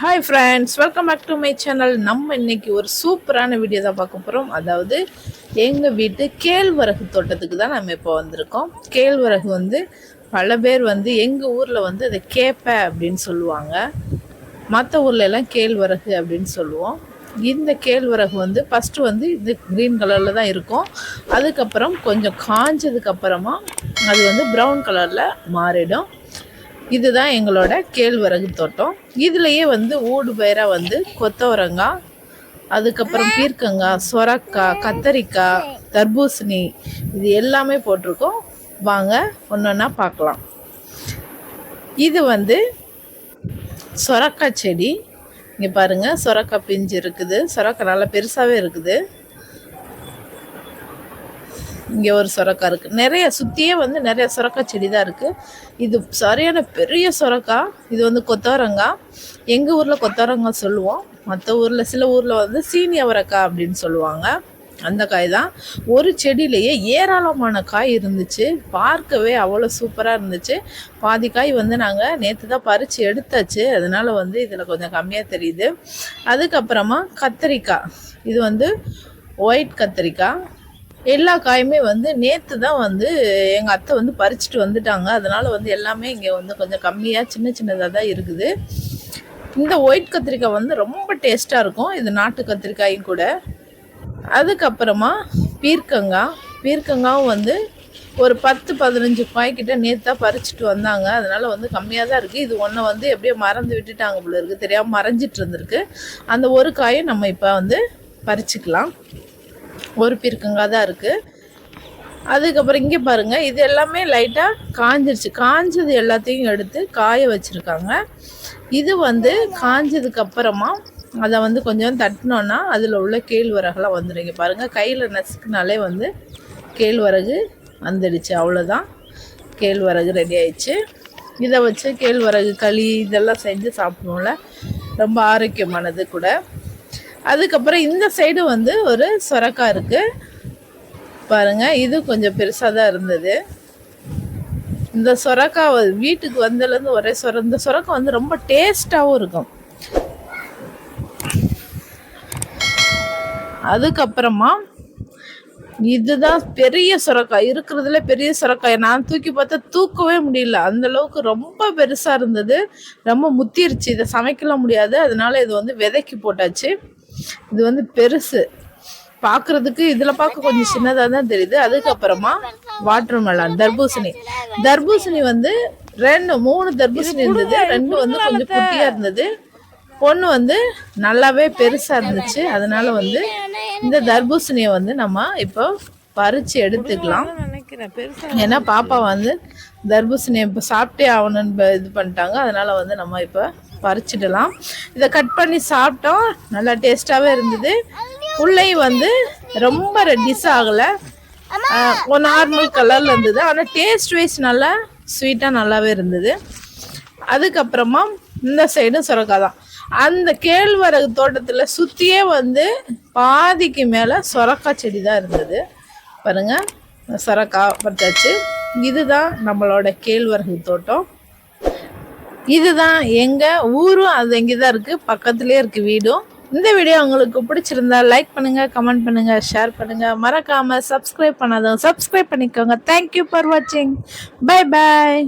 Hi friends welcome back to my channel நம்ம இன்னைக்கு ஒரு சூப்பரான வீடியோ தான் பார்க்க போகிறோம் அதாவது எங்கள் வீட்டு கேழ்வரகு தோட்டத்துக்கு தான் நம்ம இப்போ வந்திருக்கோம். கேழ்வரகு வந்து பல பேர் வந்து எங்கள் ஊரில் வந்து அதை கேப்ப அப்படின்னு சொல்லுவாங்க. மற்ற ஊரில் எல்லாம் கேழ்வரகு அப்படின்னு சொல்லுவோம். இந்த கேழ்வரகு வந்து ஃபஸ்ட்டு வந்து இது க்ரீன் கலரில் தான் இருக்கும். அதுக்கப்புறம் கொஞ்சம் காஞ்சதுக்கப்புறமா அது வந்து ப்ரௌன் கலரில் மாறிடும். இதுதான் எங்களோட கேழ்வரகு தோட்டம். இதுலேயே வந்து ஊடு பயிராக வந்து கொத்தவரங்காய் அதுக்கப்புறம் பீர்க்கங்காய் சொரக்காய் கத்தரிக்காய் தர்பூசணி இது எல்லாமே போட்டிருக்கோம். வாங்க ஒன்று ஒன்றா பார்க்கலாம். இது வந்து சொரக்காய் செடி. இங்கே பாருங்கள் சொரக்காய் பிஞ்சு இருக்குது. சொரக்காய் நல்லா பெருசாகவே இருக்குது. இங்கே ஒரு சுரக்கா இருக்குது நிறைய சுற்றியே வந்து நிறைய சொரக்காய் செடி தான் இருக்குது இது சரியான பெரிய சொரக்காய் இது வந்து கொத்தவரங்காய் எங்கள் ஊரில் கொத்தவரங்காய் சொல்லுவோம். மற்ற ஊரில் சில ஊரில் வந்து சீனி அவரக்காய் அப்படின்னு சொல்லுவாங்க. அந்த காய் தான் ஒரு செடியிலேயே ஏராளமான காய் இருந்துச்சு. பார்க்கவே அவ்வளோ சூப்பராக இருந்துச்சு. பாதி காய் வந்து நாங்கள் நேற்று தான் பறித்து எடுத்தாச்சு. அதனால் வந்து இதில் கொஞ்சம் கம்மியாக தெரியுது. அதுக்கப்புறமா கத்திரிக்காய். இது வந்து ஒயிட் கத்திரிக்காய். எல்லா காயுமே வந்து நேற்று தான் வந்து எங்கள் அத்தை வந்து பறிச்சுட்டு வந்துட்டாங்க. அதனால் வந்து எல்லாமே இங்கே வந்து கொஞ்சம் கம்மியாக சின்ன சின்னதாக தான் இருக்குது. இந்த ஒயிட் கத்திரிக்காய் வந்து ரொம்ப டேஸ்ட்டாக இருக்கும். இது நாட்டு கத்திரிக்காயும் கூட. அதுக்கப்புறமா பீர்க்கங்காய் பீர்க்கங்காவும் வந்து ஒரு பத்து பதினஞ்சு பாய்க்கிட்ட நேற்று தான் பறிச்சுட்டு வந்தாங்க. அதனால் வந்து கம்மியாக தான் இருக்குது இது ஒன்றை வந்து எப்படியோ மறந்து விட்டுட்டாங்க போல இருக்குது தெரியாமல் மறைஞ்சிட்டு இருந்திருக்கு. அந்த ஒரு காயும் நம்ம இப்போ வந்து பறிச்சுக்கலாம். ஒரு பீர்க்கங்காய் தான் இருக்குது அதுக்கப்புறம் இங்கே பாருங்கள் இது எல்லாமே லைட்டாக காஞ்சிருச்சு. காஞ்சது எல்லாத்தையும் எடுத்து காய வச்சுருக்காங்க. இது வந்து காஞ்சதுக்கு அப்புறமா அதை வந்து கொஞ்சம் தட்டினோன்னா அதில் உள்ள கேழ்வரகுலாம் வந்துடுங்க பாருங்கள் கையில் நசுக்குனாலே வந்து கேழ்வரகு வந்துடுச்சு. அவ்வளோதான் கேழ்வரகு ரெடி ஆயிடுச்சு. இதை வச்சு கேழ்வரகு களி இதெல்லாம் செஞ்சு சாப்பிடுவோம்ல. ரொம்ப ஆரோக்கியமானது கூட. அதுக்கப்புறம் இந்த சைடு வந்து ஒரு சொரக்காய் இருக்குது பாருங்கள் இது கொஞ்சம் பெருசாக தான் இருந்தது. இந்த சொரக்காய் வீட்டுக்கு வந்ததுலேருந்து ஒரே சொர இந்த சொரக்காய் வந்து ரொம்ப டேஸ்ட்டாகவும் இருக்கும். அதுக்கப்புறமா இதுதான் பெரிய சுரக்காய் இருக்கிறதுல பெரிய சுரக்காய் நான் தூக்கி பார்த்தா தூக்கவே முடியல. அந்த அளவுக்கு ரொம்ப பெருசாக இருந்தது. ரொம்ப முத்திருச்சு. இதை சமைக்கலாம் முடியாது. அதனால இது வந்து விதைக்கு போட்டாச்சு. இது வந்து பெருசு. பார்க்கறதுக்கு இதில் பார்க்க கொஞ்சம் சின்னதாக தான் தெரியுது. அதுக்கப்புறமா வாட்டர் மெலான் தர்பூசணி. தர்பூசணி வந்து ரெண்டு மூணு தர்பூசணி இருந்தது. ரெண்டு வந்து கொஞ்சம் குட்டியாக இருந்தது. பொண்ணு வந்து நல்லாவே பெருசாக இருந்துச்சு. அதனால வந்து இந்த தர்பூசணியை வந்து நம்ம இப்போ பறித்து எடுத்துக்கலாம். ஏன்னா பாப்பா வந்து தர்பூசணியை இப்போ சாப்பிட்டே ஆகணும்னு இது பண்ணிட்டாங்க. அதனால வந்து நம்ம இப்போ பறிச்சிடலாம் இதை கட் பண்ணி சாப்பிட்டோம் நல்லா டேஸ்ட்டாகவே இருந்தது. உள்ளேயும் வந்து ரொம்ப ரெட்டிஸ் ஆகலை. ஒரு நார்மல் கலரில் இருந்தது. ஆனால் டேஸ்ட் வைஸ் நல்லா ஸ்வீட்டாக நல்லாவே இருந்தது. அதுக்கப்புறமா இந்த சைடும் சுரக்காய் தான். அந்த கேழ்வரகு தோட்டத்தில் சுற்றியே வந்து பாதிக்கு மேலே சொரக்காய் செடி தான் இருந்தது. பாருங்கள் சொரக்காய் பறிச்சாச்சு இதுதான் நம்மளோட கேழ்வரகு தோட்டம். இதுதான் எங்கள் ஊரும் அது எங்கே தான் இருக்குது பக்கத்துலேயே இருக்குது வீடும். இந்த வீடியோ உங்களுக்கு பிடிச்சிருந்தா லைக் பண்ணுங்கள் கமெண்ட் பண்ணுங்கள் ஷேர் பண்ணுங்கள் மறக்காமல் சப்ஸ்கிரைப் பண்ணாதவங்க சப்ஸ்கிரைப் பண்ணிக்கோங்க. தேங்க்யூ ஃபார் வாட்சிங் பை பாய்